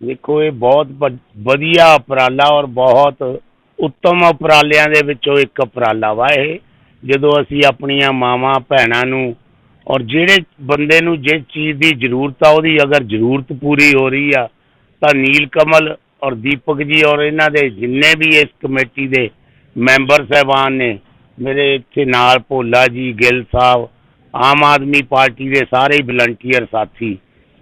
ਦੇਖੋ, ਇਹ ਬਹੁਤ ਵਧੀਆ ਉਪਰਾਲਾ ਔਰ ਬਹੁਤ ਉੱਤਮ ਉਪਰਾਲਿਆਂ ਦੇ ਵਿੱਚੋਂ ਇੱਕ ਉਪਰਾਲਾ ਵਾ ਇਹ। ਜਦੋਂ ਅਸੀਂ ਆਪਣੀਆਂ ਮਾਵਾਂ, ਭੈਣਾਂ ਨੂੰ ਔਰ ਜਿਹੜੇ ਬੰਦੇ ਨੂੰ ਜਿਸ ਚੀਜ਼ ਦੀ ਜ਼ਰੂਰਤ ਆ, ਉਹਦੀ ਅਗਰ ਜ਼ਰੂਰਤ ਪੂਰੀ ਹੋ ਰਹੀ ਆ, ਤਾਂ ਨੀਲ ਕਮਲ ਔਰ ਦੀਪਕ ਜੀ ਔਰ ਇਹਨਾਂ ਦੇ ਜਿੰਨੇ ਵੀ ਇਸ ਕਮੇਟੀ ਦੇ ਮੈਂਬਰ ਸਹਿਬਾਨ ਨੇ, ਮੇਰੇ ਇੱਥੇ ਨਾਲ ਭੋਲਾ ਜੀ, ਗਿੱਲ ਸਾਹਿਬ ਆਮ ਆਦਮੀ ਪਾਰਟੀ ਦੇ ਸਾਰੇ ਹੀ ਵਲੰਟੀਅਰ ਸਾਥੀ।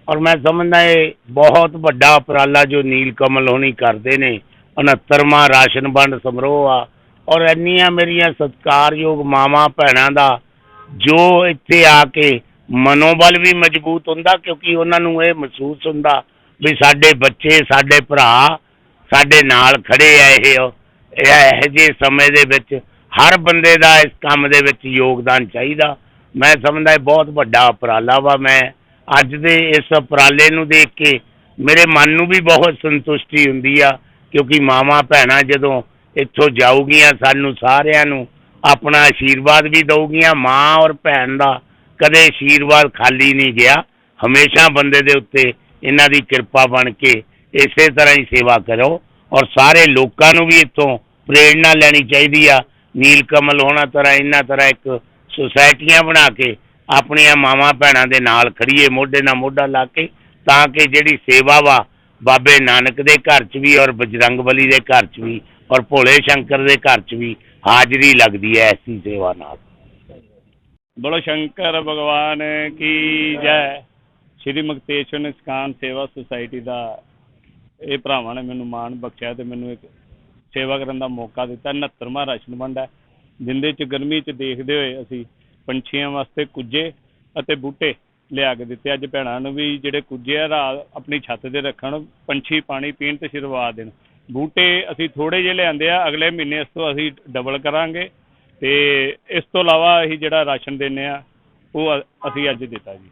ਔਰ ਮੈਂ ਸਮਝਦਾ ਇਹ ਬਹੁਤ ਵੱਡਾ ਉਪਰਾਲਾ ਜੋ ਨੀਲ ਕਮਲ ਹੋਣੀ ਕਰਦੇ ਨੇ। 69ਵਾਂ ਰਾਸ਼ਨ ਵੰਡ ਸਮਾਰੋਹ ਆ। ਔਰ ਇੰਨੀਆਂ ਮੇਰੀਆਂ ਸਤਿਕਾਰਯੋਗ ਮਾਵਾਂ ਭੈਣਾਂ ਦਾ ਜੋ ਇੱਥੇ ਆ ਕੇ ਮਨੋਬਲ ਵੀ ਮਜ਼ਬੂਤ ਹੁੰਦਾ ਕਿਉਂਕਿ ਉਹਨਾਂ ਨੂੰ ਇਹ ਮਹਿਸੂਸ ਹੁੰਦਾ ਵੀ ਸਾਡੇ ਬੱਚੇ, ਸਾਡੇ ਭਰਾ, ਸਾਡੇ ਨਾਲ ਖੜੇ ਆ ਇਹ ਇਹ ਇਹੋ ਜਿਹੇ ਸਮੇਂ ਦੇ ਵਿੱਚ ਹਰ ਬੰਦੇ ਦਾ ਇਸ ਕੰਮ ਦੇ ਵਿੱਚ ਯੋਗਦਾਨ ਚਾਹੀਦਾ। ਮੈਂ ਸਮਝਦਾ ਇਹ ਬਹੁਤ ਵੱਡਾ ਉਪਰਾਲਾ ਵਾ। ਮੈਂ ਅੱਜ ਦੇ ਇਸ ਉਪਰਾਲੇ ਨੂੰ ਦੇਖ ਕੇ ਮੇਰੇ ਮਨ ਨੂੰ ਵੀ ਬਹੁਤ ਸੰਤੁਸ਼ਟੀ ਹੁੰਦੀ ਆ, ਕਿਉਂਕਿ ਮਾਵਾਂ ਭੈਣਾਂ ਜਦੋਂ ਇੱਥੋਂ ਜਾਊਗੀਆਂ, ਸਾਨੂੰ ਸਾਰਿਆਂ ਨੂੰ ਆਪਣਾ ਆਸ਼ੀਰਵਾਦ ਵੀ ਦਊਗੀਆਂ, ਮਾਂ ਔਰ ਭੈਣ ਦਾ ਕਦੇ ਆਸ਼ੀਰਵਾਦ ਖਾਲੀ ਨਹੀਂ ਗਿਆ। ਹਮੇਸ਼ਾ ਬੰਦੇ ਦੇ ਉੱਤੇ ਇਹਨਾਂ ਦੀ ਕਿਰਪਾ ਬਣ ਕੇ ਇਸੇ ਤਰ੍ਹਾਂ ਹੀ ਸੇਵਾ ਕਰੋ ਔਰ ਸਾਰੇ ਲੋਕਾਂ ਨੂੰ ਵੀ ਇੱਥੋਂ ਪ੍ਰੇਰਣਾ ਲੈਣੀ ਚਾਹੀਦੀ ਆ। ਨੀਲ ਕਮਲ ਹੋਣਾ ਤਰ੍ਹਾਂ, ਇਹਨਾਂ ਤਰ੍ਹਾਂ ਇੱਕ ਸੁਸਾਇਟੀਆਂ ਬਣਾ ਕੇ ਆਪਣੀਆਂ ਮਾਵਾਂ ਭੈਣਾਂ ਦੇ ਨਾਲ ਖੜੀਏ, ਮੋਢੇ ਨਾਲ ਮੋਢਾ ਲਾ ਕੇ, ਤਾਂ ਕਿ ਜਿਹੜੀ ਸੇਵਾ ਵਾ ਬਾਬੇ ਨਾਨਕ ਦੇ ਘਰ 'ਚ ਵੀ ਔਰ ਬਜਰੰਗ ਬਲੀ ਦੇ ਘਰ 'ਚ ਵੀ ਔਰ ਭੋਲੇ ਸ਼ੰਕਰ ਦੇ ਘਰ 'ਚ ਵੀ ਹਾਜ਼ਰੀ ਲੱਗਦੀ ਹੈ ਐਸੀ ਸੇਵਾ ਨਾਲ। ਬੋਲੋ ਸ਼ੰਕਰ ਭਗਵਾਨ ਕੀ ਜੈ। ਸ਼੍ਰੀ ਮੁਕਤੇਸ਼ਵਰ ਨਿਸਕਾਨ ਸੇਵਾ ਸੁਸਾਇਟੀ ਦਾ ਇਹ ਭਰਾਵਾਂ ਨੇ ਮੈਨੂੰ ਮਾਣ ਬਖਸ਼ਿਆ ਤੇ ਮੈਨੂੰ ਇੱਕ ਸੇਵਾ ਕਰਨ ਦਾ ਮੌਕਾ ਦਿੱਤਾ। 69ਵਾਂ ਰਾਸ਼ਨ ਵੰਡ ਹੈ ਜਿੰਦੇ ਚ ਗਰਮੀ ਚ ਦੇਖਦੇ ਹੋਏ ਅਸੀਂ ਪੰਛੀਆਂ ਵਾਸਤੇ ਕੁੱਜੇ ਅਤੇ ਬੂਟੇ ਲਿਆ ਕੇ ਦਿੱਤੇ। ਅੱਜ ਭੈਣਾਂ ਨੂੰ ਵੀ ਜਿਹੜੇ ਕੁੱਜੇ ਆ, ਰਾਤ ਆਪਣੀ ਛੱਤ ਤੇ ਰੱਖਣ, ਪੰਛੀ ਪਾਣੀ ਪੀਣ ਤੇ ਸ਼ੁਰੂਆਤ ਦੇਣ। ਬੂਟੇ ਅਸੀਂ ਥੋੜੇ ਜਿਹੇ ਲਿਆਂਦੇ ਆ, ਅਗਲੇ ਮਹੀਨੇ ਇਸ ਤੋਂ ਅਸੀਂ ਡਬਲ ਕਰਾਂਗੇ ਤੇ ਇਸ ਤੋਂ ਇਲਾਵਾ ਅਸੀਂ ਜਿਹੜਾ ਰਾਸ਼ਨ ਦਿੰਨੇ ਆ, ਉਹ ਅਸੀਂ ਅੱਜ ਦਿੱਤਾ ਜੀ।